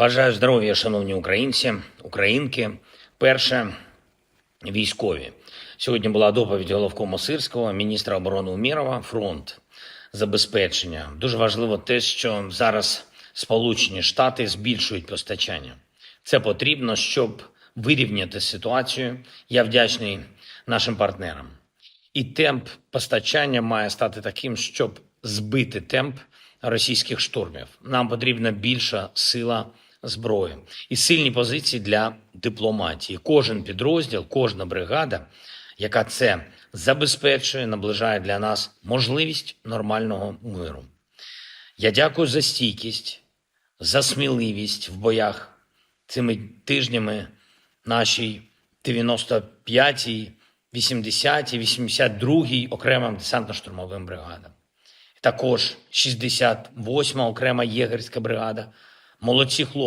Бажаю здоров'я, шановні українці, українки. Перше військові. Сьогодні була доповідь головкому Сирського, міністра оборони Умірова, фронт забезпечення. Дуже важливо те, що зараз Сполучені Штати збільшують постачання. Це потрібно, щоб вирівняти ситуацію. Я вдячний нашим партнерам. І темп постачання має стати таким, щоб збити темп російських штурмів. Нам потрібна більша сила зброї і сильні позиції для дипломатії. Кожен підрозділ, кожна бригада, яка це забезпечує, наближає для нас можливість нормального миру. Я дякую за стійкість, за сміливість в боях цими тижнями нашій 95-й, 80-й, 82-й окремим десантно-штурмовим бригадам. Також 68-ма окрема єгерська бригада. Молодці хлопці.